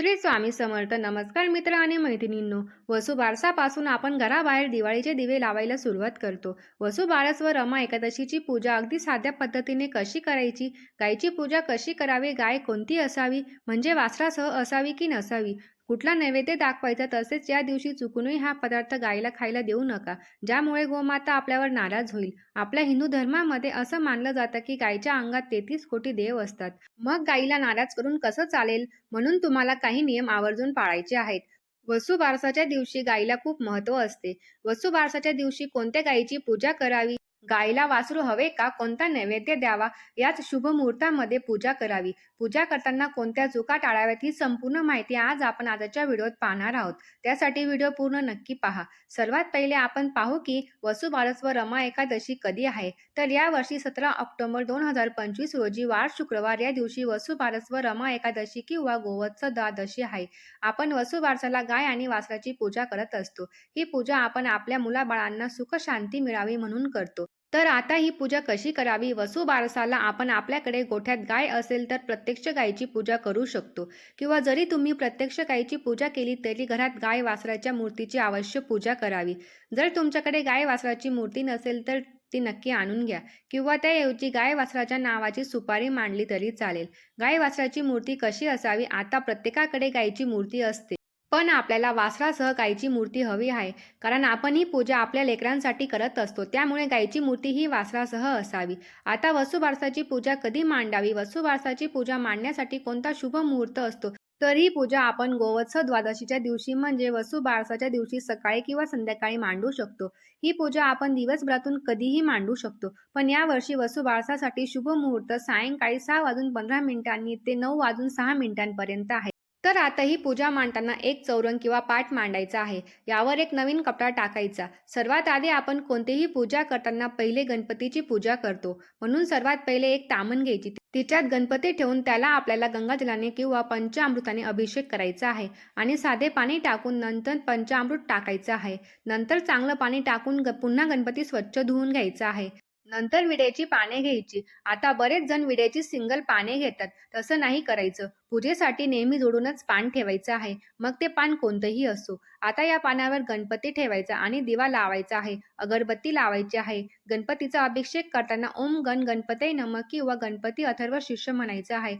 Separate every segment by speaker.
Speaker 1: श्री स्वामी समर्थ. नमस्कार मित्र आणि मैत्रिणींनो. वसुबारसापासून आपण घराबाहेर दिवाळीचे दिवे लावायला सुरुवात करतो. वसुबारस व रमा एकादशीची पूजा अगदी साध्या पद्धतीने कशी करायची? गायची पूजा कशी करावी? गाय कोणती असावी? म्हणजे वासरासह असावी की नसावी? कुठला नैवेद्य दाखवायचा तसेच या दिवशी चुकूनही हा पदार्थ गायीला खायला देऊ नका. ज्यामुळे गोमाता आपल्यावर नाराज होईल. आपल्या हिंदू धर्मामध्ये असं मानलं जातं की गायीच्या अंगात तेहतीस कोटी देव असतात. मग गायीला नाराज करून कसं चालेल? म्हणून तुम्हाला काही नियम आवर्जून पाळायचे आहेत. वसुबारसाच्या दिवशी गायीला खूप महत्त्व असते. वसुबारसाच्या दिवशी कोणत्या गायीची पूजा करावी? गायीला वासरू हवे का? कोणता नैवेद्य द्यावा? याच शुभ मुहूर्तामध्ये पूजा करावी. पूजा करताना कोणत्या चुका टाळाव्यात ही संपूर्ण माहिती आज आपण आजच्या व्हिडिओत पाहणार आहोत. त्यासाठी व्हिडिओ पूर्ण नक्की पहा. सर्वात पहिले आपण पाहू की वसुबारस व रमा एकादशी कधी आहे? तर या वर्षी सतरा ऑक्टोबर दोन हजार पंचवीस रोजी वार शुक्रवार या दिवशी वसुबारस व रमा एकादशी किंवा गोवत्स द्वादशी आहे. आपण वसुबारसाला गाय आणि वासराची पूजा करत असतो. ही पूजा आपण आपल्या मुलाबाळांना सुख शांती मिळावी म्हणून करतो. तर आता ही पूजा कशी करावी? वसुबारसाला आपण आपल्याकडे गोठ्यात गाय असेल तर प्रत्यक्ष गायीची पूजा करू शकतो. किंवा जरी तुम्ही प्रत्यक्ष गायीची पूजा केली तरी घरात गाय वासराच्या मूर्तीची अवश्य पूजा करावी. जर तुमच्याकडे गाय वासराची मूर्ती नसेल तर ती नक्की आणून घ्या. किंवा त्याऐवजी गाय वासराच्या नावाची सुपारी मांडली तरी चालेल. गाय वासराची मूर्ती कशी असावी? आता प्रत्येकाकडे गायीची मूर्ती असते. पण आपल्याला वासरासह गायीची मूर्ती हवी आहे. कारण आपण ही पूजा आपल्या लेकरांसाठी करत असतो. त्यामुळे गायीची मूर्ती ही वासरासह असावी. आता वसुबारसाची पूजा कधी मांडावी? वसुबारसाची पूजा मांडण्यासाठी कोणता शुभ मुहूर्त असतो? तर ही पूजा आपण गोवत्स द्वादशीच्या दिवशी म्हणजे वसुबारसाच्या दिवशी सकाळी किंवा संध्याकाळी मांडू शकतो. ही पूजा आपण दिवसभरातून कधीही मांडू शकतो. पण यावर्षी वसुबारसासाठी शुभ मुहूर्त सायंकाळी सहा वाजून पंधरा मिनिटांनी ते नऊ वाजून सहा मिनिटांपर्यंत आहे. तर आता ही पूजा मांडताना एक चौरंग किंवा पाठ मांडायचा आहे. यावर एक नवीन कपडा टाकायचा. सर्वात आधी आपण कोणतीही पूजा करताना पहिले गणपतीची पूजा करतो. म्हणून सर्वात पहिले एक तामण घ्यायची. तिच्यात गणपती ठेवून त्याला आपल्याला गंगाजलाने किंवा पंचामृताने अभिषेक करायचा आहे आणि साधे पाणी टाकून नंतर पंचामृत टाकायचं आहे. नंतर चांगलं पाणी टाकून ग पुन्हा गणपती स्वच्छ धुवून घ्यायचा आहे. नंतर विड्याची पाने घ्यायची. आता बरेच जण विड्याची सिंगल पाने घेतात. तसं नाही करायचं. पूजेसाठी नेहमी जोडूनच पान ठेवायचं आहे. मग ते पान कोणतंही असो. आता या पानावर गणपती ठेवायचा आणि दिवा लावायचा आहे. अगरबत्ती लावायची आहे. गणपतीचा अभिषेक करताना ओम गण गणपती नमक किंवा गणपती अथर्व शिष्य म्हणायचं आहे.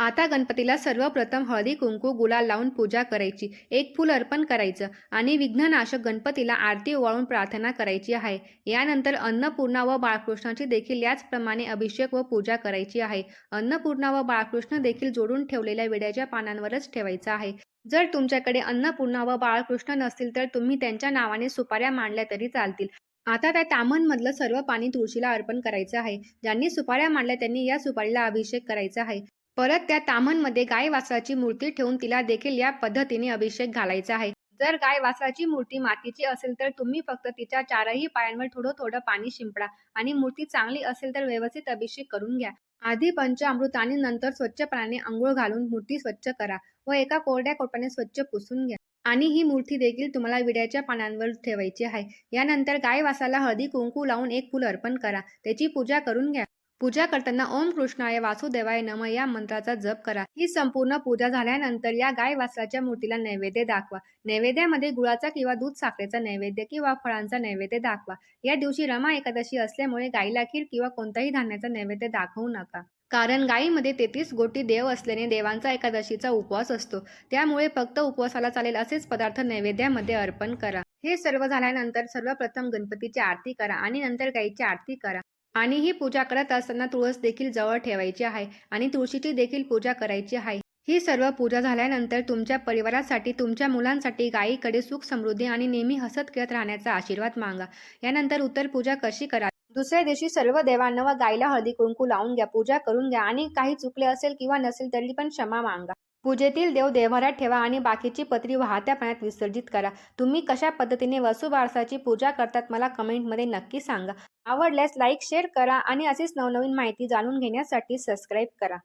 Speaker 1: आता गणपतीला सर्वप्रथम हळदी कुंकू गुलाल लावून पूजा करायची. एक फूल अर्पण करायचं आणि विघ्ननाशक गणपतीला आरती ओवाळून प्रार्थना करायची आहे. यानंतर अन्नपूर्णा व बाळकृष्णाची देखील याचप्रमाणे अभिषेक व पूजा करायची आहे. अन्नपूर्णा व बाळकृष्ण देखील जोडून ठेवलेल्या विड्याच्या पानांवरच ठेवायचा आहे. जर तुमच्याकडे अन्नपूर्णा व बाळकृष्ण नसतील तर तुम्ही त्यांच्या नावाने सुपाऱ्या मांडल्या तरी चालतील. आता त्या तामणमधलं सर्व पाणी तुळशीला अर्पण करायचं आहे. ज्यांनी सुपाऱ्या मांडल्या त्यांनी या सुपारीला अभिषेक करायचा आहे. परत त्या तामनमध्ये गाय वासराची मूर्ती ठेवून तिला देखील या पद्धतीने अभिषेक घालायचा आहे. जर गाय वासराची मूर्ती मातीची असेल तर तुम्ही फक्त तिच्या चारही पायांवर थोडं थोडं पाणी शिंपडा आणि मूर्ती चांगली असेल तर व्यवस्थित अभिषेक करून घ्या. आधी पंचामृत आणि नंतर स्वच्छ पाण्याने आंघोळ घालून मूर्ती स्वच्छ करा व एका कोरड्या कोपऱ्याने स्वच्छ पुसून घ्या. आणि ही मूर्ती देखील तुम्हाला विड्याच्या पानांवर ठेवायची आहे. यानंतर गाय वासाला हळदी कुंकू लावून एक फूल अर्पण करा. त्याची पूजा करून घ्या. पूजा करताना ओम कृष्णाय वासुदेवाय नम या मंत्राचा जप करा. ही संपूर्ण पूजा झाल्यानंतर या गाय वासराच्या मूर्तीला नैवेद्य दाखवा. नैवेद्यामध्ये गुळाचा किंवा दूध साखरेचा नैवेद्य किंवा फळांचा नैवेद्य दाखवा. या दिवशी रमा एकादशी असल्यामुळे गाईला खीर किंवा कोणताही धान्याचा नैवेद्य दाखवू नका. कारण गायीमध्ये तेहतीस गोटी देव असल्याने देवांचा एकादशीचा उपवास असतो. त्यामुळे फक्त उपवासाला चालेल असेच पदार्थ नैवेद्यामध्ये अर्पण करा. हे सर्व झाल्यानंतर सर्वप्रथम गणपतीची आरती करा आणि नंतर गायीची आरती करा. आणि ही पूजा करत असताना तुळस देखील जवळ ठेवायची आहे आणि तुळशीची देखील पूजा करायची आहे. ही सर्व पूजा झाल्यानंतर तुमच्या परिवारासाठी तुमच्या मुलांसाठी गायीकडे सुख समृद्धी आणि नेहमी हसत खेळत राहण्याचा आशीर्वाद मागा. यानंतर उत्तर पूजा कशी करा दुसऱ्या दिवशी सर्व देवांना व गायीला हळदी कुंकू लावून घ्या पूजा करून घ्या आणि काही चुकले असेल किंवा नसेल तरी पण क्षमा मागा. पूजेतील देव देवघरात ठेवा आणि बाकीची पत्री वाहत्या पाण्यात विसर्जित करा. तुम्ही कशा पद्धतीने वसुबारसाची पूजा करतात मला कमेंटमध्ये नक्की सांगा. आवडल्यास लाईक शेअर करा आणि अशीच नवनवीन माहिती जाणून घेण्यासाठी सबस्क्राईब करा.